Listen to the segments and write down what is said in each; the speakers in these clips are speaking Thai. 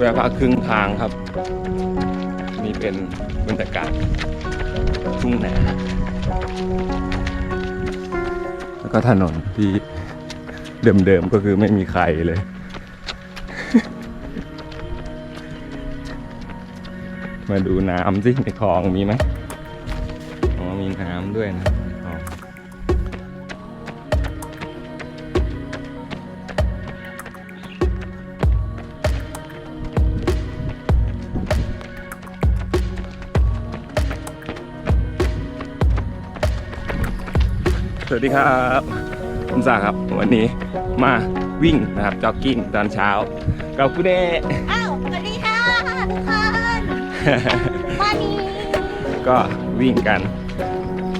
แวะพักครึ่งทางครับ นี่เป็นบรรยากาศทุ่งนาแล้วก็ถนนที่เดิมๆก็คือไม่มีใครเลย มาดูน้ำสิในคลองมีไหมอ๋อมีน้ำด้วยนะ วัสดีครับผมสาครับ วันนี้มาวิ่งนะครับจ็อกกิ้งตอนเช้า กับคุณเดอ้าวสวัสดีค่ะทุกคนมานีก็วิ่งกัน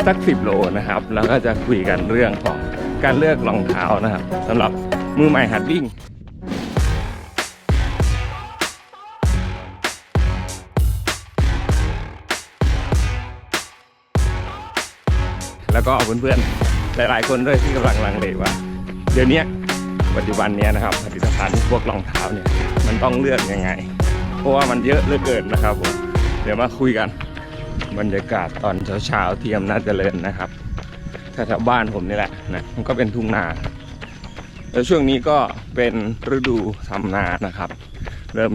สักสิบโลนะครับ แล้วก็จะคุยกันเรื่องของการเลือกรองเท้านะครับสำหรับมือใหม่หัดวิ่งแล้วก็เพื่อนๆ หลาย ๆ คนด้วยที่กำลังลังเลว่า เดี๋ยวนี้ปัจจุบันนี้นะครับผลิตภัณฑ์พวกรองเท้าเนี่ยมันต้องเลือกยังไง เพราะว่ามันเยอะเหลือเกินนะครับผมเดี๋ยวมาคุยกันบรรยากาศตอนเช้าๆที่อำนาจเจริญนะครับแถวๆบ้านผมนี่แหละนะมันก็เป็นทุ่งนาแล้วช่วงนี้ก็เป็นฤดูทำนานะครับ เริ่ม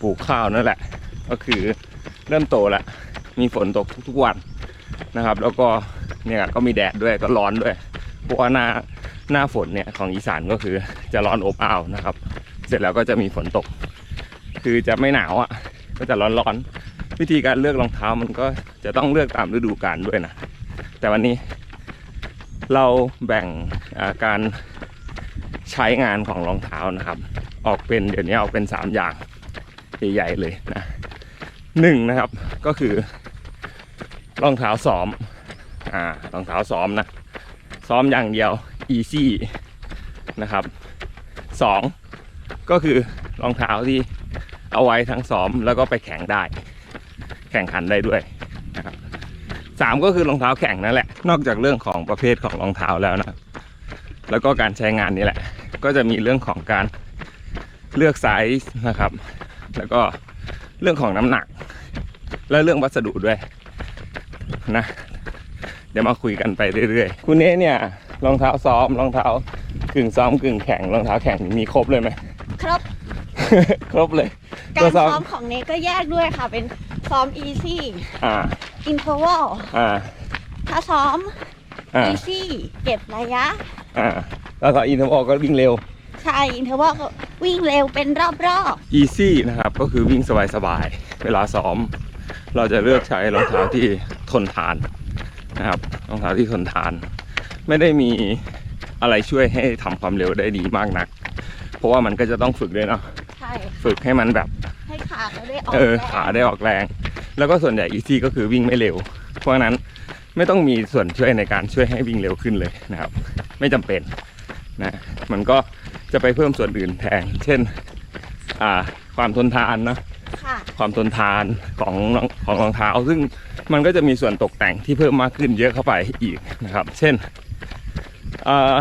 ปลูกข้าวนั่นแหละ ก็คือเริ่มโตแล้วมีฝนตกทุกๆวัน นะครับ แล้วก็เนี่ยก็มีแดดด้วยก็ร้อนด้วยเพราะว่าหน้าหน้าฝนเนี่ยของอีสานก็คือจะร้อนอบอ้าวนะครับ เสร็จแล้วก็จะมีฝนตก คือจะไม่หนาวอะ ก็จะร้อนๆวิธีการเลือกรองเท้ามันก็จะต้องเลือกตามฤดูกาลด้วยนะแต่วันนี้เราแบ่งาการใช้งานของรองเท้านะครับ ออกเป็นเดี๋ยวนี้ออกเป็น 3 อย่างใหญ่ๆเลยนะหนึ่งนะครับก็คือ รองเท้าซ้อม อ่ารองเท้าซ้อมนะ ซ้อมอย่างเดียว easy นะครับสองก็คือรองเท้าที่เอาไว้ทั้งซ้อมแล้วก็ไปแข่งได้ แข่งขันได้ด้วยนะครับสามก็คือรองเท้าแข่งนั่นแหละ นอกจากเรื่องของประเภทของรองเท้าแล้วนะแล้วก็การใช้งานนี่แหละ ก็จะมีเรื่องของการเลือกไซส์นะครับ แล้วก็เรื่องของน้ำหนัก และเรื่องวัสดุด้วย นะ เดี๋ยวมาคุยกันไปเรื่อยๆคุณเน่เนี่ยรองเท้าซ้อมรองเท้ากึ่งซ้อมกึ่งแข่งรองเท้าแข่งมีครบเลยไหม ครบครบเลยการซ้อมของเนก็แยกด้วยค่ะ เป็นซ้อม easy อ่า interval อ่าถ้าซ้อมอ่า easy เก็บระยะอ่าแล้วก็อินเทอร์วอลก็วิ่งเร็วใช่ interval ก็วิ่งเร็วเป็นรอบ easy นะครับก็คือวิ่งสบายๆเวลาซ้อม เราจะเลือกใช้รองเท้าที่ ทนทานนะครับรองเท้าที่ทนทาน ไม่ได้มีอะไรช่วยให้ทำความเร็วได้ดีมากนัก เพราะว่ามันก็จะต้องฝึกด้วยเนาะๆใช่ฝึกให้มันแบบให้ขาเขาได้ออกเออแรงขาได้ออกแรง แล้วก็ส่วนใหญ่ easy ก็คือวิ่งไม่เร็ว เพราะฉะนั้นไม่ต้องมีส่วนช่วยในการช่วยให้วิ่งเร็วขึ้นเลยนะครับ ไม่จำเป็นนะมันก็จะไปเพิ่มส่วนอื่นแทน เช่นอ่าความทนทานเนอะ ค่ะความทนทานของรองของรองเท้า ซึ่งมันก็จะมีส่วนตกแต่งที่เพิ่มมากขึ้นเยอะเข้าไปอีกนะครับ เช่นอ่า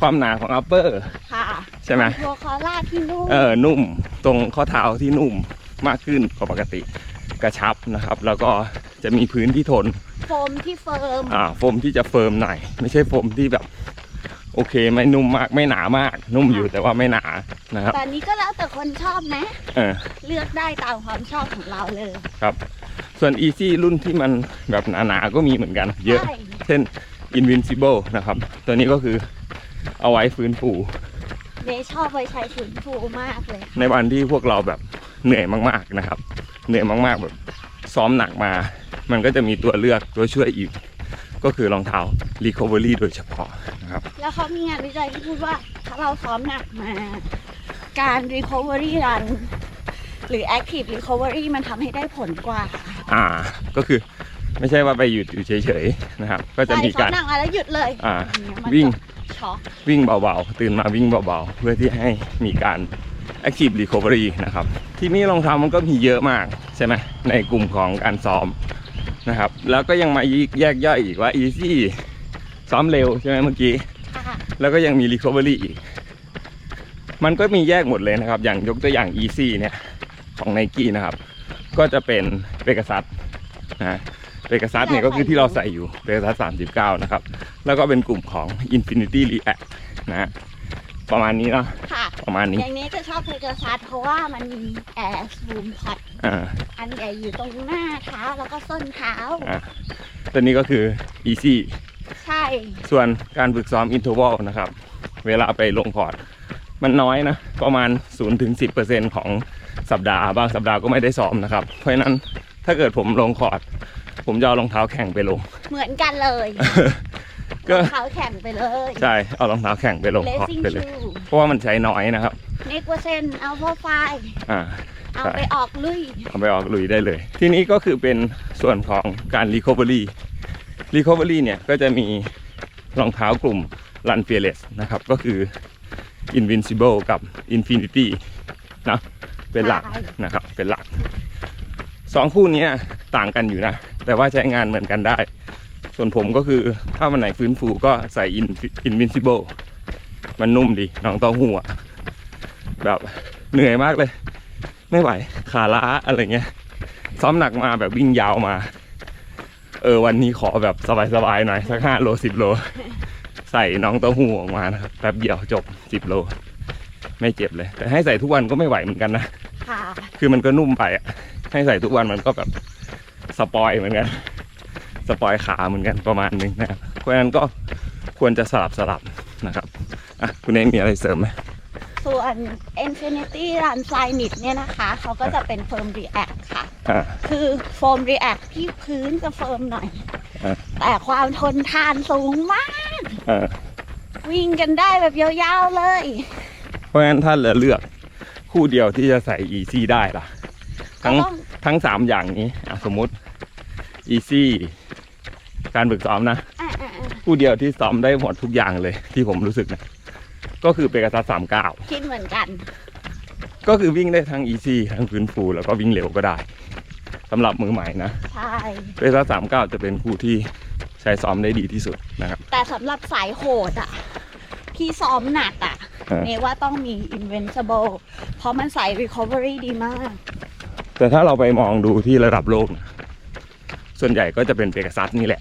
ความหนาของ upper ค่ะใช่ไหมตัวคอล่าที่นุ่มเออนุ่มตรงข้อเท้าที่นุ่มมากขึ้นกว่าปกติกระชับนะครับ แล้วก็จะมีพื้นที่ทน โฟมที่เฟิร์มอ่าโฟมที่จะเฟิร์มหน่อยไม่ใช่โฟมที่แบบ โอเคไม่นุ่มมากไม่หนามาก นุ่มอยู่แต่ว่าไม่หนานะครับแต่อันนี้ก็แล้วแต่คนชอบนะ เออเลือกได้ตามความชอบของเราเลยครับ ส่วน Easy รุ่นที่มันแบบหนาๆก็มีเหมือนกัน เยอะ ใช่เช่น Invincible นะครับ ตัวนี้ก็คือเอาไว้ฟื้นฟูเนชอบไปใช้ฝืนฟูมากเลย ในวันที่พวกเราแบบเหนื่อยมากๆนะครับ เหนื่อยมากๆแบบซ้อมหนักมา มันก็จะมีตัวเลือกตัวช่วยอีก ก็คือรองเท้า Recovery โดยเฉพาะนะครับ แล้วเขามีงานวิจัยที่พูดว่าถ้าเราซ้อมหนักมา การ recovery run หรือ active recovery มันทำให้ได้ผลกว่าอ่า ก็คือไม่ใช่ว่าไปหยุดอยู่เฉยๆนะครับ ก็จะใช่มีซ้อการ มหนักมาแล้วหยุดเลยอ่าย่เยมันวิ่ง จะช็อกวิ่งเบาๆ ตื่นมาวิ่งเบาๆ เพื่อที่ให้มีการ active recovery นะครับ ที่นี่รองเท้ามันก็มีเยอะมากใช่ไหมในกลุ่มของการซ้อมนะครับ แล้วก็ยังมาแยกย่อยอีกว่า easy ซ้อมเร็วใช่ไหมเมื่อกี้ค่ะ แล้วก็ยังมี recovery อีก มันก็มีแยกหมดเลยนะครับ อย่างยกตัวอย่าง Easy เนี่ยของ n i กี้นะครับ ก็จะเป็นเ e ก a ซัสนะเ e ก a ซัสเนี่ยก็คือที่เราใส่อยู่เ e ก a ซัส39นะครับ แล้วก็เป็นกลุ่มของ Infinity React นะฮะประมาณนี้เนาะค่ะประมาณนี้ อย่างนี้จะชอบเพก a ซัสเพราะว่ามันมีแอร์ซูมพอดอ่าอันใหญ่อยู่ตรงหน้าเท้าแล้วก็ส้นเท้าอ่าตัวนี้ก็คือ Easy ใช่ ส่วนการฝึกซ้อม Interval นะครับ เวลาไปลงพอร์ต มันน้อยนะ ประมาณ 0-10%ของสัปดาห์ บางสัปดาห์ก็ไม่ได้ซ้อมนะครับ เพราะฉะนั้นถ้าเกิดผมลงคอร์ด ผมจะเอารองเท้าแข่งไปลง เหมือนกันเลยก็เขาแข่งไปเลยใช่ เอารองเท้าแข่งไปลงเลคอร์ดซิ่งไปเลย ชูเพราะว่ามันใช้น้อยนะครับ เนกวเซนอัลฟาไฟอ่า เอาไปออกลุย เอาไปออกลุยได้เลย ทีนี้ก็คือเป็นส่วนของการ Recovery Recovery เนี่ยก็จะมีรองเท้ากลุ่ม Run Fearless นะครับ ก็คือ Invincible กับ Infinity นะเป็นหลักใช่นะครับเป็นหลักสองคู่เนี้ยต่างกันอยู่นะ แต่ว่าใช้งานเหมือนกันได้ ส่วนผมก็คือถ้าวันไหนฟื้นฟูก็ใส่ In- Invincible มันนุ่มดีน้องเต้าหู้อะแบบเหนื่อยมากเลย ไม่ไหว ขาล้าอะไรเงี้ย ซ้อมหนักมาแบบวิ่งยาวมา เออวันนี้ขอแบบสบายๆหน่อยสักห้าโลสิบโล ใส่น้องเต้าหู้ออกมานะครับแป๊บเดียวจบสิบโล ไม่เจ็บเลย แต่ให้ใส่ทุกวันก็ไม่ไหวเหมือนกันนะค่ะคือมันก็นุ่มไปอะให้ใส่ทุกวันมันก็แบบสปอยเหมือนกันสปอยขาเหมือนกันประมาณนึงนะครับเพราะฉะนั้นก็ควรจะสลับสลับนะครับอะคุณเองมีอะไรเสริมไหม ส่วน Infinity Run Flyknit เนี่ยนะคะเขาก็จะเป็น Firm React ค่ะ อ่า คือโฟม React ที่พื้นจะเฟิร์มหน่อย อะ แต่ความทนทานสูงมาก อ่าวิ่งกันได้แบบยาวๆเลย เพราะฉะนั้นถ้าเหลือเลือกคู่เดียวที่จะใส่ Easy ได้ล่ะก็ทั้งต้อง ทั้งสามอย่างนี้อะสมมุติ Easy การฝึกซ้อมนะ อะอะอะคู่เดียวที่ซ้อมได้หมดทุกอย่างเลยที่ผมรู้สึกนะ ก็คือเปกาซัสสามเก้าคิดเหมือนกัน ก็คือวิ่งได้ทั้ง Easy ทั้งฟื้นฟูแล้วก็วิ่งเร็วก็ได้สำหรับมือใหม่นะใช่เปกาซัสสามเก้าจะเป็นคู่ที่ใช้ซ้อมได้ดีที่สุดนะครับ แต่สำหรับสายโหดอะ ที่ซ้อมหนักอะเออเนว่าต้องมี Invincible เพราะมันใส่ Recovery ดีมาก แต่ถ้าเราไปมองดูที่ระดับโลกนะส่วนใหญ่ก็จะเป็นเปกาซัสนี่แหละ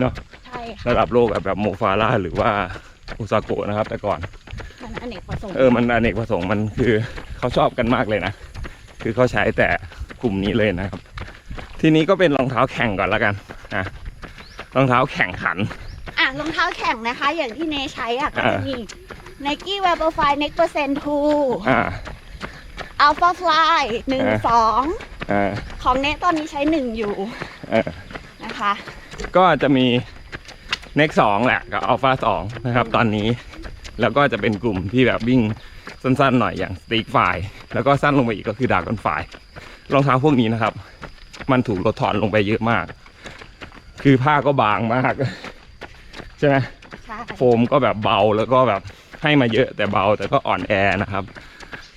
เนาะใช่ค่ะ ระดับโลกแบบแบบโมฟาร่าหรือว่าอุซาโกะนะครับ แต่ก่อน มันอเนกประสงค์เออมันอเนกประสงค์มันคือเขาชอบกันมากเลยนะ คือเขาใช้แต่กลุ่มนี้เลยนะครับ ทีนี้ก็เป็นรองเท้าแข่งก่อนละกันอะรองเท้าแข่งขัน อะรองเท้าแข่งนะคะ อย่างที่เนใช้อะก็จะอ่ามีมี Nike Vaporfly Next Percent อ่า2 Alpha Fly หนึ่งอ่าสองอ่าของเนตอนนี้ใช้หนึ่งอยู่เออนะคะ ก็จะมี Next 2แหละกับ Alpha 2นะครับตอนนี้ แล้วก็จะเป็นกลุ่มที่แบบวิ่งสั้นๆหน่อยอย่าง Stick f i แล้วก็สั้นลงไปอีกก็คือ Dragon f i รองเท้าพวกนี้นะครับ มันถูกลดทอนลงไปเยอะมาก คือผ้าก็บางมาก ใช่ไหมใช่โฟมก็แบบเบาแล้วก็แบบให้มาเยอะแต่เบาแต่ก็อ่อนแอนะครับ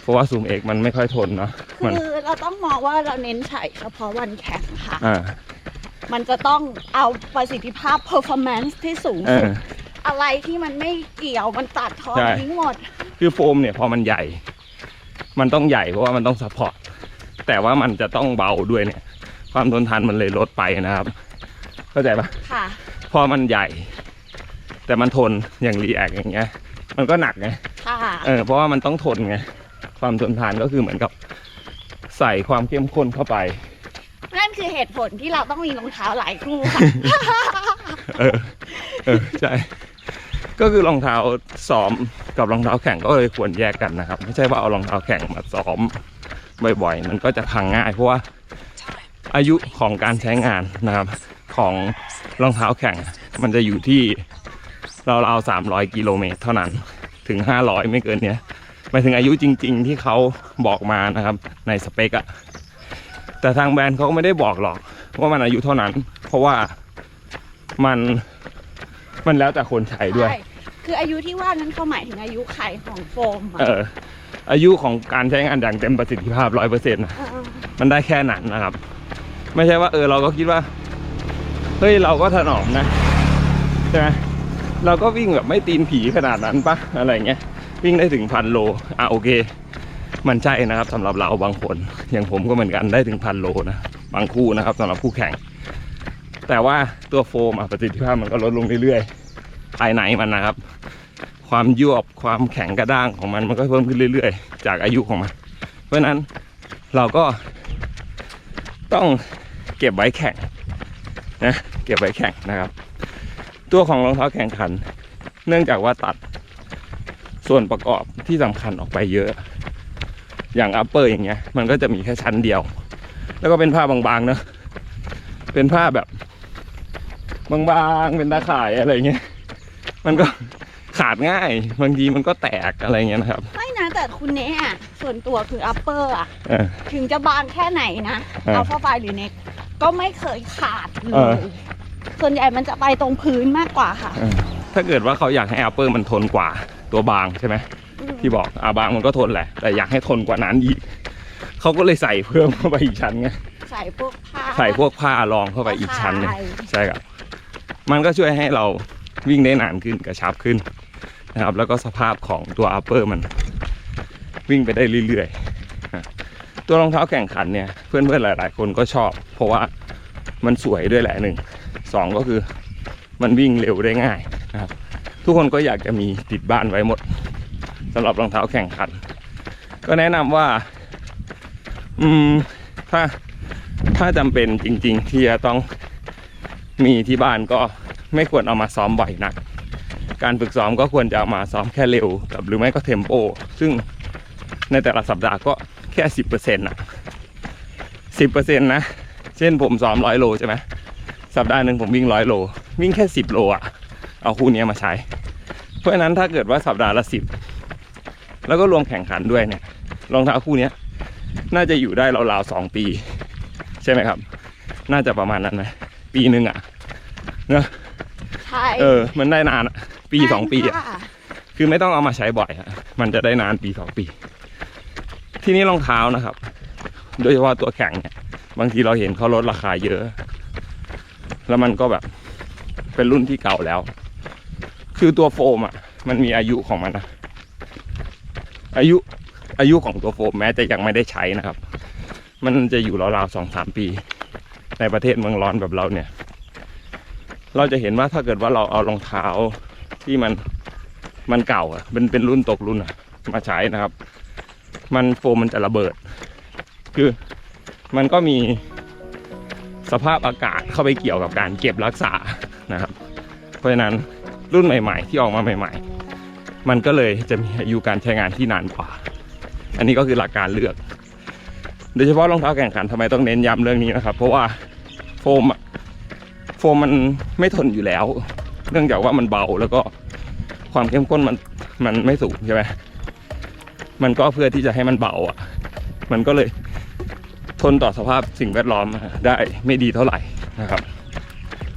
เพราะว่าซูมเอกมันไม่ค่อยทนเนาะมันคือเราต้องมองว่าเราเน้นใส่เฉพาะวันแข่งค่ะอ่ามันจะต้องเอาประสิทธิภาพ performance ที่สูงเอสุด ออะไรที่มันไม่เกี่ยวมันตัดทอนใช่ ทิ้งหมด คือโฟมเนี่ยพอมันใหญ่ มันต้องใหญ่เพราะว่ามันต้องซัพพอร์ต แต่ว่ามันจะต้องเบาด้วยเนี่ย ความทนทานมันเลยลดไปนะครับ เข้าใจปะค่ะ พอมันใหญ่ แต่มันทนอย่างรีแอคอย่างเงี้ย มันก็หนักไง ค่ะ เออเพราะว่ามันต้องทนไง ความทนทานก็คือเหมือนกับใส่ความเข้มข้นเข้าไป นั่นคือเหตุผลที่เราต้องมีรองเท้าหลายคู่ค่ะ เออ เออ ใช่ ก็คือรองเท้าซ้อมกับรองเท้าแข่งก็เลยควรแยกกันนะครับ ไม่ใช่ว่าเอารองเท้าแข่งมาซ้อมบ่อยๆ มันก็จะพังง่าย เพราะว่าอายุของการใช้งานนะครับของรองเท้าแข่งมันจะอยู่ที่ราวๆสามร้อยกิโลเมตรเท่านั้นถึงห้าร้อยไม่เกินเนี้ยหมายถึงอายุจริง ๆ ที่เขาบอกมานะครับในสเปคอะแต่ทางแบรนด์เขาก็ไม่ได้บอกหรอกว่ามันอายุเท่านั้น เพราะว่ามัน มันแล้วแต่คนใช้ด้วย ใช่คืออายุที่ว่านั้นเขาหมายถึงอายุไขของโฟมอะเออ อายุของการใช้งานอย่างเต็มประสิทธิภาพร้อยเปอร์เซ็นต์เออมันได้แค่นั้นนะครับ ไม่ใช่ว่าเออเราก็คิดว่า เฮ้ยเราก็ถนอมนะใช่ไหมเราก็วิ่งแบบไม่ตีนผีขนาดนั้นปะอะไรเงี้ยจวิ่งได้ถึงพันโล อะโอเค มันใช่นะครับสำหรับเราบางคน อย่างผมก็เหมือนกันได้ถึงพันโลนะ บางคู่นะครับสำหรับคู่แข่ง แต่ว่าตัวโฟมอะประสิทธิภาพมันก็ลดลงเรื่อยๆภายในมันนะครับ ความยวบความแข็งกระด้างของมันมันก็เพิ่มขึ้นเรื่อย ๆ จากอายุของมัน เพราะฉะนั้นเราก็ต้องเก็บไว้แข่งนะเก็บไว้แข่งนะครับ ตัวของรองเท้าแข่งขัน เนื่องจากว่าตัดส่วนประกอบที่สำคัญออกไปเยอะ อย่างอัปเปอร์อย่างเงี้ย มันก็จะมีแค่ชั้นเดียว แล้วก็เป็นผ้าบางๆเนอะเป็นผ้าแบบ บางๆเป็นตาข่ายอะไรเงี้ยมันก็ขาดง่าย บางทีมันก็แตกอะไรเงี้ยนะครับ ไม่นะแต่คุณเนะอะส่วนตัวคืออัปเปอร์อะเออ ถึงจะบางแค่ไหนนะเออ อัลฟาไฟหรือเน็กก็ไม่เคยขาดเลเออ ยส่วนใหญ่มันจะไปตรงพื้นมากกว่าค่ะเออถ้าเกิดว่าเขาอยากให้อัปเปอร์มันทนกว่าตัวบางใช่ไหม อืมที่บอกอ่าบางมันก็ทนแหละ แต่อยากให้ทนกว่านั้นอีกเขาก็เลยใส่เพิ่มเข้าไปอีกชั้นไง ใส่พวกผ้าใส่พวกผ้ารองเข้าไปอีกชั้นหนึงตะข่ายใช่ครับ มันก็ช่วยให้เราวิ่งได้นานขึ้นกระชับขึ้นนะครับ แล้วก็สภาพของตัวอัปเปอร์มันวิ่งไปได้เรื่อยๆ ตัวรองเท้าแข่งขันเนี่ยเพื่อนๆหลาย ๆ คนก็ชอบ เพราะว่ามันสวยด้วยแหละหนึ่งสองก็คือมันวิ่งเร็วได้ง่ายนะครับ ทุกคนก็อยากจะมีติดบ้านไว้หมดสำหรับรองเท้าแข่งขัน ก็แนะนำว่า อืมถ้าถ้าจำเป็นจริง ๆ ที่จะต้อง มีที่บ้านก็ไม่ควรเอามาซ้อมบ่อยนัก การฝึกซ้อมก็ควรจะามาซ้อมแค่เร็วกับหรือไม่ก็เทมโป ซึ่งในแต่ละสัปดาห์ก็แค่สิบเปอร์เซ็นต์ะสิบเปอร์เซ็นต์นะ เช่นผมซ้อมร้อยโลใช่ไหมสัปดาห์หนึ่งผมวิ่งร้อยโล วิ่งแค่สิบโลอะเอาคู่นี้มาใช้ เพราะฉะนั้นถ้าเกิดว่าสัปดาห์ละสิบแล้วก็รวมแข่งขันด้วยเนี่ยรองเท้าคู่เนี้ยน่าจะอยู่ได้ราวๆสองปี ใช่ไหมครับ น่าจะประมาณนั้นไหม ปีหนึ่งอะเนอะใช่เออ มันได้นานอะปีสองปีอะค่ะคือไม่ต้องเอามาใช้บ่อยอะมันจะได้นานปีสองปี ที่นี่รองเท้านะครับ โดยเฉพาะตัวแข็งเนี่ย บางทีเราเห็นเขาลดราคาเยอะ แล้วมันก็แบบ เป็นรุ่นที่เก่าแล้ว คือตัวโฟมอะ มันมีอายุของมันนะอายุอายุของตัวโฟมแม้จะยังไม่ได้ใช้นะครับ มันจะอยู่ราวๆสองสามปี ในประเทศเมืองร้อนแบบเราเนี่ย เราจะเห็นว่าถ้าเกิดว่าเราเอารองเท้าที่มันมันเก่าอะเป็นเป็นรุ่นตกรุ่นอะ มาใช้นะครับ มันโฟมมันจะระเบิด คือมันก็มีสภาพอากาศเข้าไปเกี่ยวกับการเก็บรักษานะครับ เพราะฉะนั้นรุ่นใหม่ ๆ ที่ออกมาใหม่ ๆ มันก็เลยจะมีอายุการใช้งานที่นานกว่า อันนี้ก็คือหลักการเลือก โดยเฉพาะรองเท้าแข่งขันทำไมต้องเน้นย้ำเรื่องนี้นะครับ เพราะว่าโฟมอะโฟมมันไม่ทนอยู่แล้ว เนื่องจากว่ามันเบาแล้วก็ความเข้มข้นมันมันไม่สูงใช่ไหมมันก็เพื่อที่จะให้มันเบาอะ มันก็เลยทนต่อสภาพสิ่งแวดล้อมได้ไม่ดีเท่าไหร่นะครับ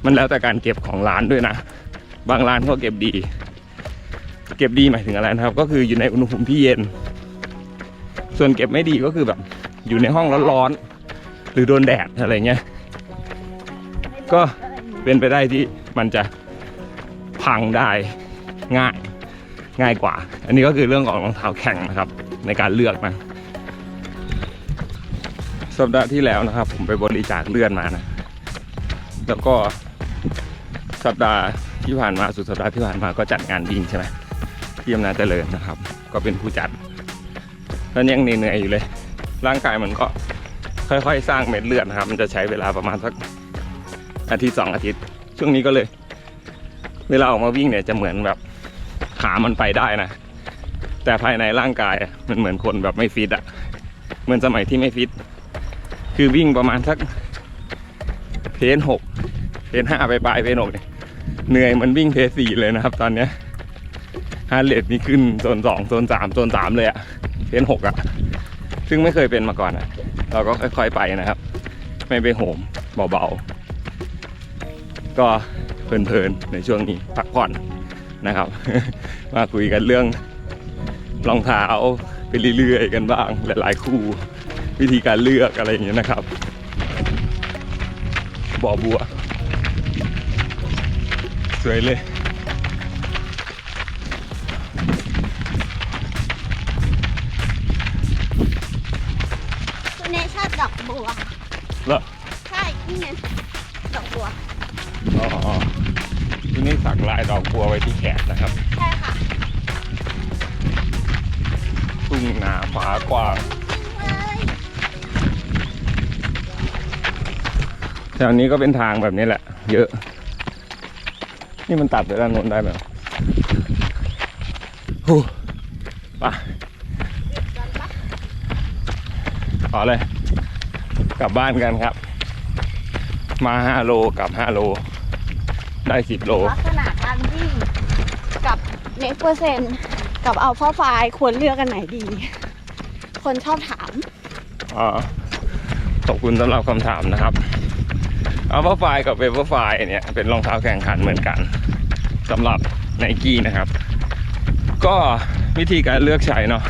มันแล้วแต่การเก็บของร้านด้วยนะ บางร้านก็เก็บดี เก็บดีหมายถึงอะไรนะครับ ก็คืออยู่ในอุณหภูมิที่เย็น ส่วนเก็บไม่ดีก็คือแบบ อยู่ในห้องร้อนๆหรือโดนแดดอะไรเงี้ย ก็เป็นไปได้ที่มันจะพังได้ง่ายง่ายกว่า อันนี้ก็คือเรื่องของรองเท้าแข่งนะครับ ในการเลือกนะสัปดาห์ที่แล้วนะครับ ผมไปบริจาคเลือดมานะ แล้วก็สัปดาห์ที่ผ่านมาสุดสัปดาห์ที่ผ่านมาก็จัดงานวิ่งใช่ไหมที่อำนาจเจริญนะครับ ก็เป็นผู้จัดแล้วยังเหนื่อยอยู่เลย ร่างกายมันก็ค่อยๆ สร้างเม็ดเลือดนะครับ มันจะใช้เวลาประมาณสักอาทิตย์สองอาทิตย์ ช่วงนี้ก็เลย เวลาออกมาวิ่งเนี่ยจะเหมือนแบบขามันไปได้นะ แต่ภายในร่างกายมันเหมือนคนแบบไม่ฟิตอะเหมือนสมัยที่ไม่ฟิต คือวิ่งประมาณสักเพนหกเพนห้าไปปลายเพนหกเนี่ยเหนื่อยมันวิ่งเพนสี่เลยนะครับ ตอนเนี้ยฮาร์เรทนี่ขึ้นโซนสองโซนสามโซนสามเลยอะเพนหกอะ ซึ่งไม่เคยเป็นมาก่อนอะเราก็ค่อยๆไปนะครับ ไม่ไปโหมเบาๆ ก็เพลินๆในช่วงนี้พักผ่อนนะครับ มาคุยกันเรื่องรองเท้าไปเรื่อยๆกันบ้างหลายๆคู่วิธีการเลือกอะไรอย่างเงี้ยนะครับบ่อบัว สวยเลย ดอกบัวเหรอใช่นี่ไงดอกบัวอ๋ออ๋อที่นี่สักลายดอกบัวไว้ที่แขนนะครับใช่ค่ะทุ่งนาฟ้ากว้างเลยแถวนี้ก็เป็นทางแบบนี้แหละ เยอะ นี่มันตัดไปด้านโน้นได้ไหมฮู้ไปหยุดกันปะต่อเลย กลับบ้านกันครับ มาห้าโลกลับห้าโล ได้สิบโล ลักษณะการวิ่งกับเน็กเปอร์เซ็นต์กับเอาพ่อไฟล์ควรเลือกกันไหนดี คนชอบถาม อ่าขอบคุณสำหรับคำถามนะครับ อัลฟาไฟกับเวเ r อร์ไฟเนี่ยเป็นรองเท้าแข่งขันเหมือนกันสำหรับไนกี้นะครับ ก็วิธีการเลือกใช้เนาะ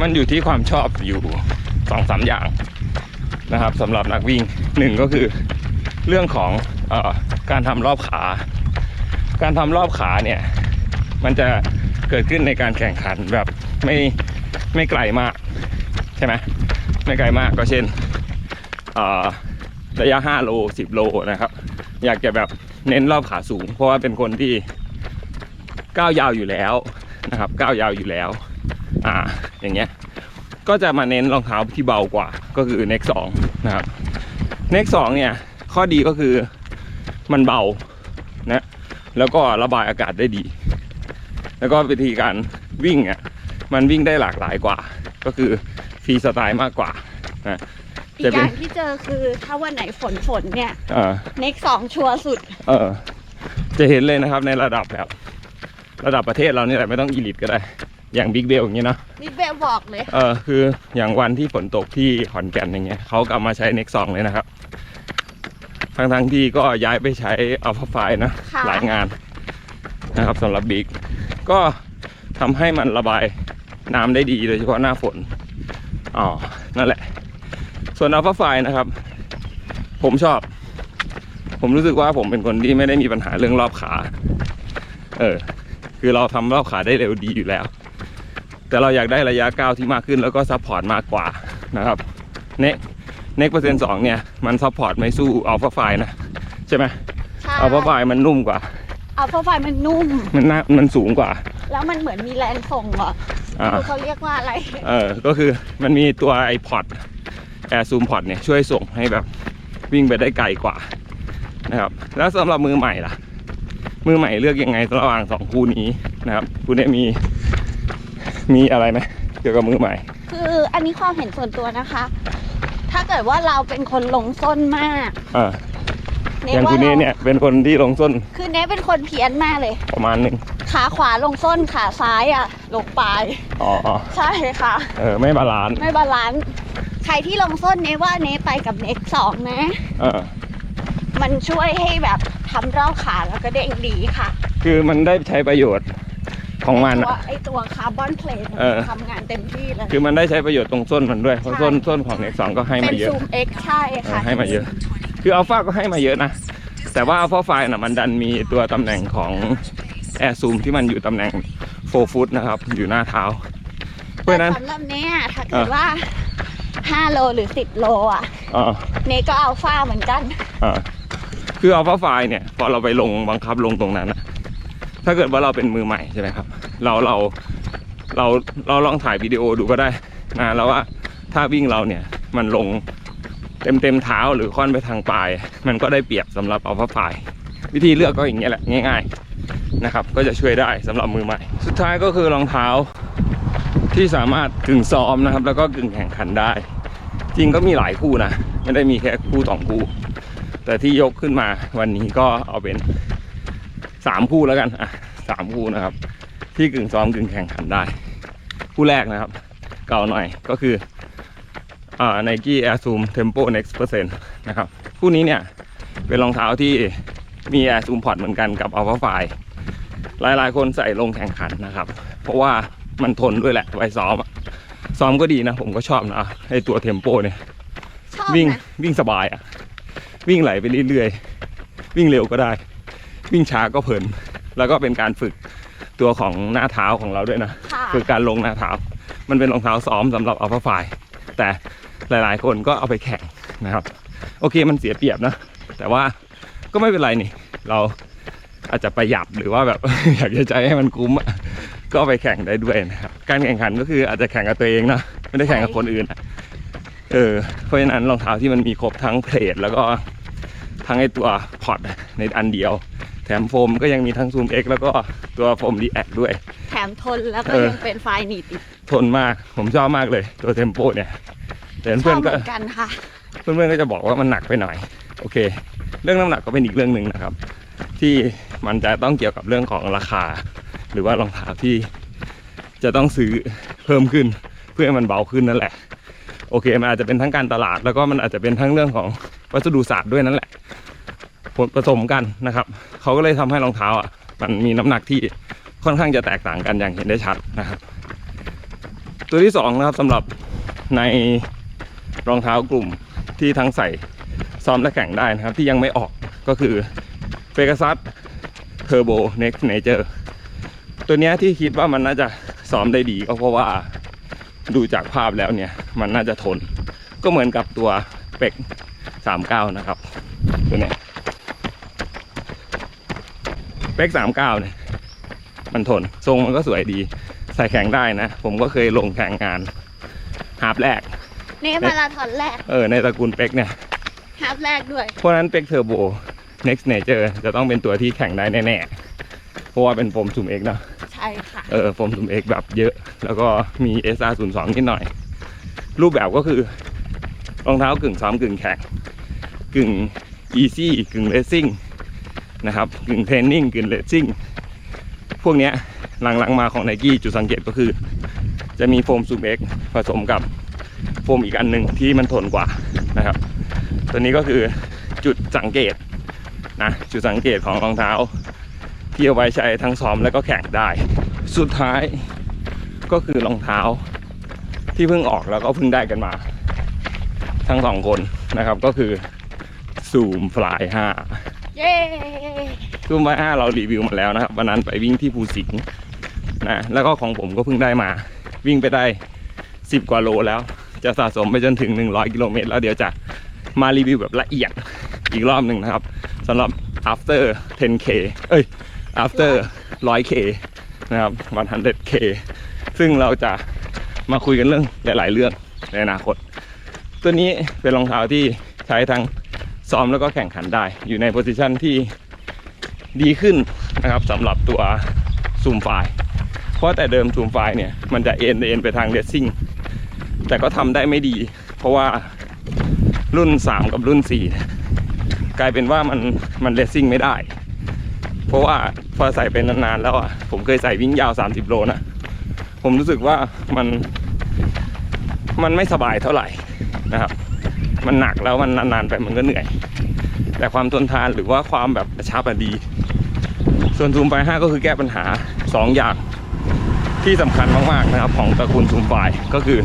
มันอยู่ที่ความชอบอยู่สองสามอย่าง นะครับสำหรับนักวิ่งหนึ่งก็คือเรื่องของอการทำรอบขา การทำรอบขาเนี่ยมันจะเกิดขึ้นในการแข่งขันแบบไม่ไม่ไกลมากใช่ไหมไม่ไกลมากก็เช่นระยะ 5 โล 10 โลนะครับ อยากจะแบบเน้นรอบขาสูง เพราะว่าเป็นคนที่ก้าวยาวอยู่แล้วนะครับก้าวยาวอยู่แล้ว อ่าอย่างเงี้ย ก็จะมาเน้นรองเท้าที่เบากว่าก็คือ Next 2นะครับ Next 2เนี่ยข้อดีก็คือมันเบานะแล้วก็ระบายอากาศได้ดี แล้วก็วิธีการวิ่งอะมันวิ่งได้หลากหลายกว่า ก็คือฟรีสไตล์มากกว่านะอีกจะอเป็นย่างที่เจอคือถ้าวันไหนฝนฝนเนี่ยเออเน็กสองชัวร์สุด เออ จะเห็นเลยนะครับในระดับแบบ ระดับประเทศเรานี่แหละไม่ต้องอีลิตก็ได้ อย่างบิ๊กเบลอย่างนี้เนาะนี่เบลบอกเลย เออคืออย่างวันที่ฝนตกที่ขอนแก่นอย่างเงี้ยเขากลับมาใช้ Next 2เลยนะครับ ทั้งทั้งๆที่ก็ย้ายไปใช้อัลฟาไฟนะค่ะ หลายงานนะครับสำหรับบิ๊กก็ทำให้มันระบายน้ำได้ดีโดยเฉพาะหน้าฝนอ๋อนั่นแหละ ส่วนอัลฟาไฟนะครับ ผมชอบ ผมรู้สึกว่าผมเป็นคนที่ไม่ได้มีปัญหาเรื่องรอบขา เออ คือเราทำรอบขาได้เร็วดีอยู่แล้ว แต่เราอยากได้ระยะก้าวที่มากขึ้นแล้วก็ซัพพอร์ตมากกว่านะครับเน็กเน็กเปอร์เซ็นต์สองเนี่ย มันซัพพอร์ตไม่สู้อัลฟาไฟนะ ใช่ไหมใช่อัลฟาไฟมันนุ่มกว่าอัลฟาไฟล์มันนุ่ม มันน่ามันสูงกว่า แล้วมันเหมือนมีแรงส่งเหรออ่าคือเขาเรียกว่าอะไร เออ ก็คือมันมีตัวไอพอดแอร์ซูมพอดเนี่ยช่วยส่งให้แบบวิ่งไปได้ไกลกว่านะครับแล้วสำหรับมือใหม่ล่ะ มือใหม่เลือกยังไงระหว่างสองคู่นี้นะครับ คุณเนี่ยมี มีอะไรไหมเกี่ยวกับมือใหม่ คืออันนี้ความเห็นส่วนตัวนะคะ ถ้าเกิดว่าเราเป็นคนลงส้นมากอ่าเนอย่างว่าคุณเนี่ยเนี่ยเป็นคนที่ลงส้นคือเนเป็นคนเพี้ยนมากเลย ประมาณหนึ่งขาขวาลงส้นขาซ้ายอะ ลงปลายอ๋ออ๋อใช่ค่ะ เออไม่บาลานซ์ไม่บาลานซ์ใครที่ลงส้นเนว่าเนไปกับเน็กสองนะ เออ มันช่วยให้แบบทำรอบขาแล้วก็เด้งดีค่ะ คือมันได้ใช้ประโยชน์ ของมันตัวอะไอตัวคาร์บอนเพลทเออ ทำงานเต็มที่เลย คือมันได้ใช้ประโยชน์ตรงส้นมันด้วยเพราะส้นส้นของเน็กสองก็ให้เป็มานเยอะ ซูมเอ็กใช่เออค่ะให้มาเยอะ คืออัลฟาก็ให้มาเยอะนะ แต่ว่าอัลฟาไฟน่ะมันดันมีตัวตำแหน่งของแอร์ซูมที่มันอยู่ตำแหน่งโฟฟุตนะครับ อยู่หน้าเท้า เพราะฉะนั้นแต่สำหรับเนี้ยถ้าเกิดว่า 5 โลหรือ 10 โลอะอ่าเนก็อัลฟาเหมือนกันอ่าคืออัลฟาไฟเนี่ย พอเราไปลงบังคับลงตรงนั้นนะ ถ้าเกิดว่าเราเป็นมือใหม่ใช่ไหมครับ เราเราเราเราลองถ่ายวิดีโอดูก็ได้นะแล้วว่าถ้าวิ่งเราเนี่ยมันลงเต็มเต็มเท้าหรือค่อนไปทางปลาย มันก็ได้เปรียบสำหรับอัลฟาไฟวิธีเลือกก็อย่างเงี้ยแหละง่ายๆนะครับ ก็จะช่วยได้สำหรับมือใหม่ สุดท้ายก็คือรองเท้าที่สามารถกึ่งซ้อมนะครับ แล้วก็กึ่งแข่งขันได้ จริงก็มีหลายคู่นะ ไม่ได้มีแค่คู่สองคู่ แต่ที่ยกขึ้นมาวันนี้ก็เอาเป็น สามคู่แล้วกันอะสามคู่นะครับ ที่กึ่งซ้อมกึ่งแข่งขันได้ คู่แรกนะครับ เก่าหน่อยก็คืออ่า Nike Air Zoom Tempo Next Percent นะครับ คู่นี้เนี่ย เป็นรองเท้าที่มี Air Zoom Pod เหมือนกันกับ Alpha f i หลายๆ คนใส่ลงแข่งขันนะครับ เพราะว่ามันทนด้วยแหละไว้ซ้อมอะซ้อมก็ดีนะ ผมก็ชอบนะไอตัวเทมโปเนี่ย ชอบวิ่งนะวิ่งสบายอะ วิ่งไหลไปเรื่อยๆ วิ่งเร็วก็ได้ วิ่งช้าก็เพลิน แล้วก็เป็นการฝึกตัวของหน้าเท้าของเราด้วยนะค่ะฝึกการลงหน้าเท้า มันเป็นรองเท้าซ้อมสำหรับอัลฟาไฟแต่หลายๆ คนก็เอาไปแข่งนะครับ โอเคมันเสียเปรียบนะ แต่ว่าก็ไม่เป็นไรนี่ เราอาจจะประหยัดหรือว่าแบบ อยากจะใจให้มันคุ้มอะก็เอาไปแข่งได้ด้วยนะครับการแข่งขันก็คืออาจจะแข่งกับตัวเองนะไม่ได้แข่งกับคนอื่นอะเออเพราะฉะนั้นรองเท้าที่มันมีครบทั้งเพลทแล้วก็ทั้งไอตัวพอร์ตในอันเดียวแถมโฟมก็ยังมีทั้งซูม X แล้วก็ตัวโฟม React ด้วย แถมทนแล้วก็เออยังเป็นไฟล์หนีบอีกทนมากผมชอบมากเลย ตัวเทมโปเนี่ยแต่ชเพื่ออบนเหๆก็มือนกันค่ะ เพื่อนๆก็จะบอกว่ามันหนักไปหน่อย โอเค เรื่องน้ำหนักก็เป็นอีกเรื่องหนึ่งนะครับ ที่มันจะต้องเกี่ยวกับเรื่องของราคา หรือว่ารองเท้าที่จะต้องซื้อเพิ่มขึ้น เพื่อให้มันเบาขึ้นนั่นแหละ โอเค มันอาจจะเป็นทั้งการตลาดแล้วก็มันอาจจะเป็นทั้งเรื่องของวัสดุศาสตร์ด้วยนั่นแหละ ผลผสมกันนะครับ เขาก็เลยทำให้รองเท้าอะมันมีน้ำหนักที่ค่อนข้างจะแตกต่างกันอย่างเห็นได้ชัดนะครับ ตัวที่สองนะครับสำหรับในรองเท้ากลุ่มที่ทั้งใส่ซ้อมและแข่งได้นะครับ ที่ยังไม่ออกก็คือ Pegasus Turbo Next Nature ตัวเนี้ยที่คิดว่ามันน่าจะซ้อมได้ดีก็เพราะว่าดูจากภาพแล้วเนี่ยมันน่าจะทน ก็เหมือนกับตัวเป็ก39 นะครับตัวนี้ เนี้ยเป็ก39เนี่ยมันทน ทรงมันก็สวยดี ใส่แข่งได้นะ ผมก็เคยลงแข่งงานฮาร์ปแรกนี่มาราธอนแรก เออ ในตระกูลเป็กเนี่ยฮาล์ฟแรกด้วย เพราะฉะนั้นเป็กเทอร์โบ next nature จะต้องเป็นตัวที่แข่งได้แน่ๆ เพราะว่าเป็นโฟมซุ่มเอกนะใช่ค่ะ เออโฟมซุ่มเอกแบบเยอะ แล้วก็มี SR 0 2 นิดหน่อย รูปแบบก็คือรองเท้ากึ่งซ้อมกึ่งแข่งกึ่ง easy กึ่ง racing นะครับกึ่ง training กึ่ง racing พวกนี้หลังๆมาของไนกี้จุดสังเกตก็คือ จะมีโฟมซูมเอ็กผสมกับโฟมอีกอันหนึ่งที่มันทนกว่านะครับ ตัวนี้ก็คือจุดสังเกตนะจุดสังเกตของรองเท้า ที่เอาไว้ใช้ทั้งซ้อมและก็แข่งได้ สุดท้ายก็คือรองเท้าที่เพิ่งออกแล้วก็เพิ่งได้กันมา ทั้งสองคนนะครับก็คือซูมฟลาย5 เย้ซูมฟลา5เรารีวิวมาแล้วนะครับวันนั้นไปวิ่งที่ภูสิงห์นะแล้วก็ของผมก็เพิ่งได้มา วิ่งไปได้10กว่าโลแล้ว จะสะสมไปจนถึง 100 กิโลเมตรแล้วเดี๋ยวจะมารีวิวแบบละเอียดอีกรอบหนึ่งนะครับสำหรับ after 10k เอ้ย after 100k นะครับ 100k ซึ่งเราจะมาคุยกันเรื่องหลาย ๆ เรื่องในอนาคต ตัวนี้เป็นรองเท้าที่ใช้ทั้ง ซ้อมแล้วก็แข่งขันได้อยู่ในโพสิชันที่ดีขึ้นนะครับสำหรับตัวซูมไฟเพราะแต่เดิมซูมไฟเนี่ยมันจะเอ็นเอ็นไปทางเดซซิ่งแต่ก็ทำได้ไม่ดี เพราะว่ารุ่น 3 กับรุ่นสี่กลายเป็นว่ามันมันเลสซิ่งไม่ได้ เพราะว่าพอใส่เป็นนานๆแล้วอะผมเคยใส่วิ่งยาว 30 โลนะผมรู้สึกว่ามันมันไม่สบายเท่าไหร่นะครับ มันหนักแล้วมันนานๆไปมันก็เหนื่อย แต่ความทนทานหรือว่าความแบบกระชับดี ส่วนซูมไฟ5ก็คือแก้ปัญหา 2 อย่างที่สำคัญมากๆนะครับ ของตระกูลซูมไฟก็คือ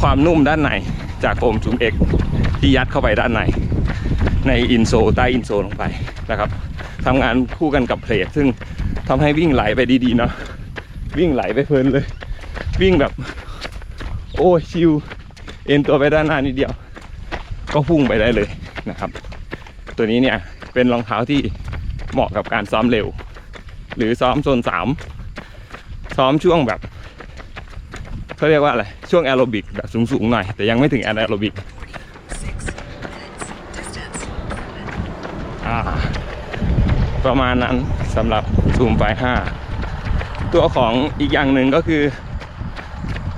ความนุ่มด้านในจากโฟมซูมเอกที่ยัดเข้าไปด้านใน ในอินโซใต้อินโซลงไปนะครับทำงานคู่กันกับเพลทซึ่งทำให้วิ่งไหลไปดีๆเนาะวิ่งไหลไปเพลินเลย วิ่งแบบ โอ้ชิว เอ็นตัวไปด้านหน้านิดเดียว ก็พุ่งไปได้เลยนะครับ ตัวนี้เนี่ยเป็นรองเท้าที่เหมาะกับการซ้อมเร็ว หรือซ้อมโซนสามซ้อมช่วงแบบเขาเรียกว่าอะไรช่วงแอโรบิกแบบสูงๆหน่อยแต่ยังไม่ถึงแอโรบิกประมาณนั้นสำหรับซูมไฟ5ตัวของอีกอย่างหนึ่งก็คือ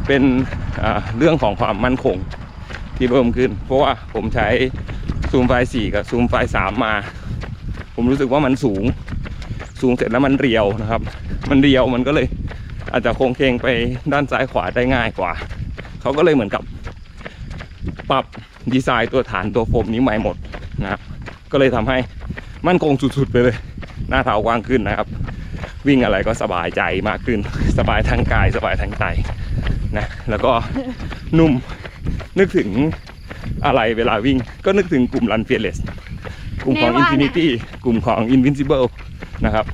เป็น เรื่องของความมั่นคงที่เพิ่มขึ้น เพราะว่าผมใช้ซูมไฟ4กับซูมไฟ3มา ผมรู้สึกว่ามันสูง สูงเสร็จแล้วมันเรียวนะครับ มันเรียวมันก็เลยอาจจะโค้งเคงไปด้านซ้ายขวาได้ง่ายกว่า เขาก็เลยเหมือนกับ ปรับดีไซน์ตัวฐานตัวโฟมนี้ใหม่หมดนะครับ ก็เลยทำให้มั่นคงสุดๆไปเลย หน้าเท้ากว้างขึ้นนะครับ วิ่งอะไรก็สบายใจมากขึ้น สบายทั้งกายสบายทั้งใจ นะแล้วก็นุ่มนึกถึงอะไรเวลาวิ่ง ก็นึกถึงกลุ่ม Run Fearless กลุ่มของในว่าเนี่ย Infinity กลุ่มของ Invincible นะครับ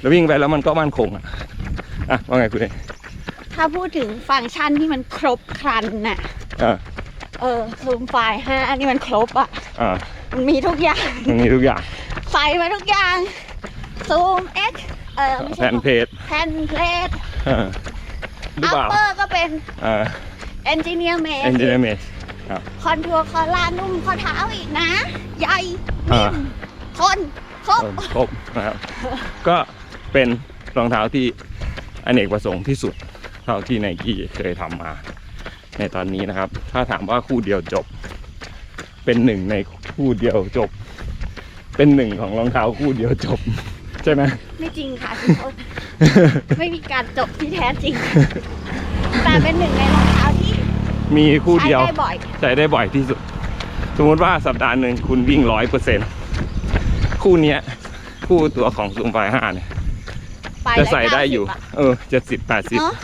แล้ววิ่งไปแล้วมันก็มั่นคงอะอะว่าไงคุณเอกถ้าพูดถึงฟังก์ชันที่มันครบครันน่ะอ่าเออซูมไฟล์ห้านี่มันครบอะอ่ามันมีทุกอย่างมันมีทุกอย่างไฟมาทุกอย่างซูม X เออไม่แฟใช่นเพจแพนเพลทอ่า หรืออัเปปล่าเปอร์ก็เป็นอ่าเอนจิเนียร์เมเอนจิเนียร์เมจคอนทัวร์คอลานุ่มข้อเท้าอีกนะ ใหญ่อ่านิ่มทนครบครบนะครับ ก็เป็นรองเท้าที่อเนกประสงค์ที่สุด เท่าที่ไนกี้เคยทำมา ในตอนนี้นะครับ ถ้าถามว่าคู่เดียวจบ เป็นหนึ่งในคู่เดียวจบ เป็นหนึ่งของรองเท้าคู่เดียวจบ ใช่ไหมไม่จริงค่ะทุกคน ไม่มีการจบที่แท้จริง แต่เป็นหนึ่งในรองเท้าที่มีคู่ใช้เดียวได้บ่อย ใช้ได้บ่อยที่สุด สมมติว่าสัปดาห์หนึ่งคุณวิ่งร้อยเปอร์เซ็นคู่เนี้ย คู่ตัวของซูมไฟห้าเนี่ย ไปจะแล้วใส่ได้อยู่ 90ะเออเจ็ดสิบแปดสิบเนาะ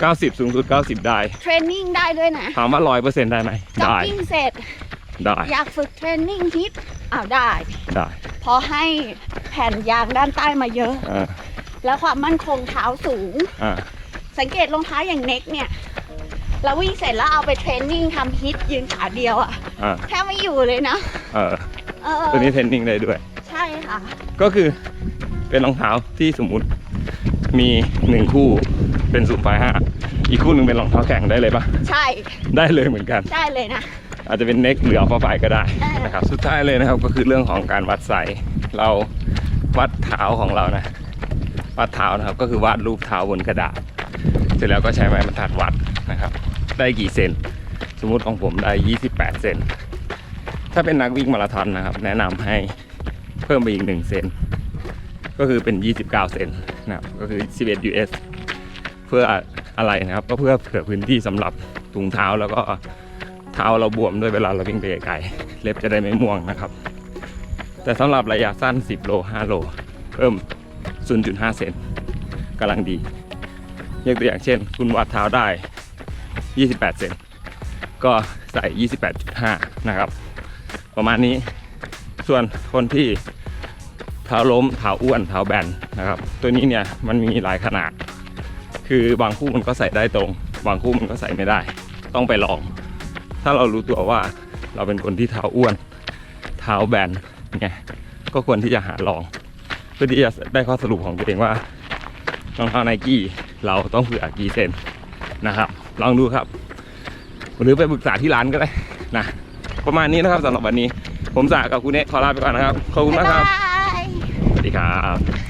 เก้าสิบสูงสุดเก้าสิบได้ เทรนนิ่งได้ด้วยนะถามว่าร้อยเปอร์เซ็นต์ได้ไหมจ็อกได้กิ้งเสร็จ ได้อยากฝึกเทรนนิ่งฮิปอ้าวได้ ได้พอให้แผ่นยางด้านใต้มาเยอะ อ่า แล้วความมั่นคงเท้าสูง อ่าสังเกตรองเท้าอย่างเน็กเนี่ย เราวิ่งเสร็จแล้วเอาไปเทรนนิ่งทำฮิตยืนขาเดียวอะอ่าแทบไม่อยู่เลยนะเออเออตัวนี้เทรนนิ่งได้ด้วย ใช่ค่ะ ก็คือเป็นรองเท้าที่สมมุติมีหนึ่งคู่เป็นสูมไฟห้าอีกคู่หนึ่งเป็นรองเท้าแข่งได้เลยปะใช่ได้เลยเหมือนกัน ได้เลยนะ อาจจะเป็นเน็กหรืออัลฟาไฟก็ได้เออนะครับ สุดท้ายเลยนะครับก็คือเรื่องของการวัดไซส์เราวัดเท้าของเรานะ วัดเท้านะครับ ก็คือวาดรูปเท้าบนกระดาษ เสร็จแล้วก็ใช้ไม้บรรทัดวัดนะครับ ได้กี่เซนสมมุติของผมได้ 28 เซนถ้าเป็นนักวิ่งมาราธอนนะครับ แนะนำให้เพิ่มไปอีก1เซนก็คือเป็น 29 เซนนะครับก็คือ 11 US เพื่ออะไรนะครับ ก็เพื่อเผื่อพื้นที่สำหรับถุงเท้าแล้วก็เท้าเราบวมด้วยเวลาเราวิ่งไปไกลเล็บจะได้ไม่ม่วงนะครับ แต่สำหรับระยะสั้น 10 โล 5 โล เพิ่ม 0.5 เซนกำลังดี ยกตัวอย่างเช่น คุณวัดเท้าได้ 28 เซนก็ใส่ 28.5 นะครับ ประมาณนี้ส่วนคนที่เท้าล้มเท้าอ้วนเท้าแบนนะครับ ตัวนี้เนี่ยมันมีหลายขนาด คือบางคู่มันก็ใส่ได้ตรง บางคู่มันก็ใส่ไม่ได้ ต้องไปลอง ถ้าเรารู้ตัวว่าเราเป็นคนที่เท้าอ้วน เท้าแบนเนี่ยก็ควรที่จะหาลอง พื่อที่จะได้ข้อสรุปของตัวเองว่ารองเท้าไนกี้เราต้องเผื่อกี่เซนนะครับ ลองดูครับ หรือไปปรึกษาที่ร้านก็ได้นะประมาณนี้นะครับสำหรับวันนี้ ผมสากับคุณเนทขอลาไปก่อนนะครับขอบคุณมากครับบ๊ายบายสวัสดีครับ